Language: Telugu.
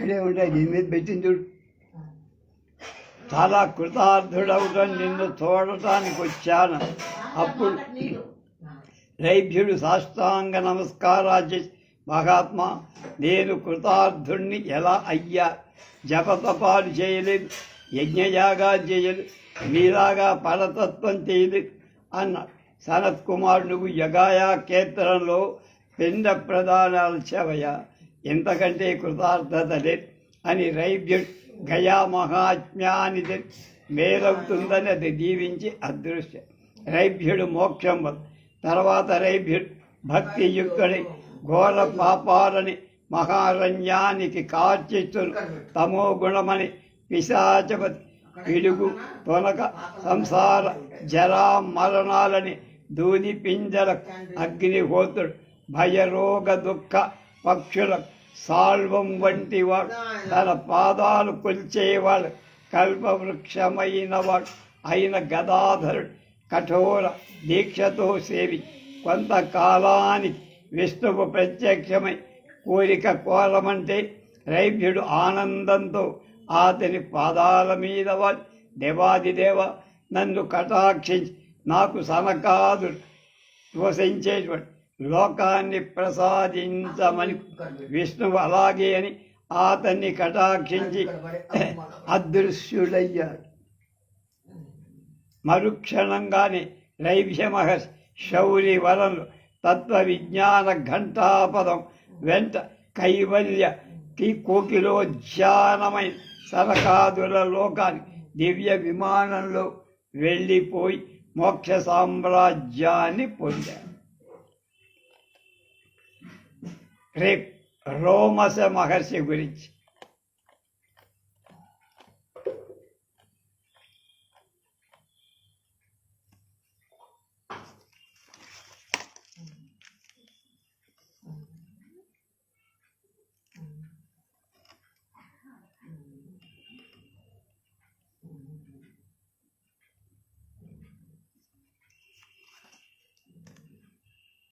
ఇక్కడే ఉంటాయి నీ మీద పెట్టింది చూడు. చాలా కృతార్థుడవుతాను నిన్ను చూడటానికి వచ్చాను అప్పుడు రైభ్యుడు సాష్టాంగ నమస్కారాలు చేసి మహాత్మా నేను కృతార్థుణ్ణి ఎలా అయ్యా? జపతపాలు చేయలేదు యజ్ఞయాగాలు చేయలేదు మీలాగా పరతత్వం చేయలేదు అన్న సనత్ కుమార్ నువ్వు యగాయా కేత్రంలో పిండ ప్రదానాలు చెవయ ఎంతకంటే కృతార్థత అని రైభ్యుడు గయా మహాత్మ్యానిది మేలవుతుందని అది దీవించి అదృశ్యం. రైభ్యుడు మోక్షం తర్వాత రైభ్యుడు భక్తియుక్తుడై ఘోర పాపాలని మహారణ్యానికి కార్చిస్తులు తమో గుణమని పిశాచపతి పిడుగు తొనక సంసార జరా మరణాలని దూని పింజల అగ్నిహోతుడు. భయరోగ దుఃఖ పక్షుల సాల్వం వంటి వాడు తన పాదాలు కొల్చేవాడు కల్పవృక్షమైన వాడు అయిన గదాధరుడు కఠోర దీక్షతో సేవి. కొంతకాలానికి విష్ణువు ప్రత్యక్షమై కోరిక కోరమంటే రైభ్యుడు ఆనందంతో అతని పాదాల మీద వాడి దేవాదిదేవ నన్ను కటాక్షించి. నాకు సనకాదుడు శ్వసించేటువంటి లోకాన్ని ప్రసాదించమని విష్ణువు అలాగే అని అతన్ని కటాక్షించి అదృశ్యుడయ్యాడు. మరుక్షణంగానే లైభ్యమహర్షి శౌరి వరలు తత్వ విజ్ఞాన ఘంటాపదం వెంట కైవల్య కి కోకిలోధ్యానమైన సరకాదుల లోకానికి దివ్య విమానంలో వెళ్ళిపోయి మోక్ష సామ్రాజ్యాన్ని పొందాడు. రేప్ రోమస మహర్షి గురించి.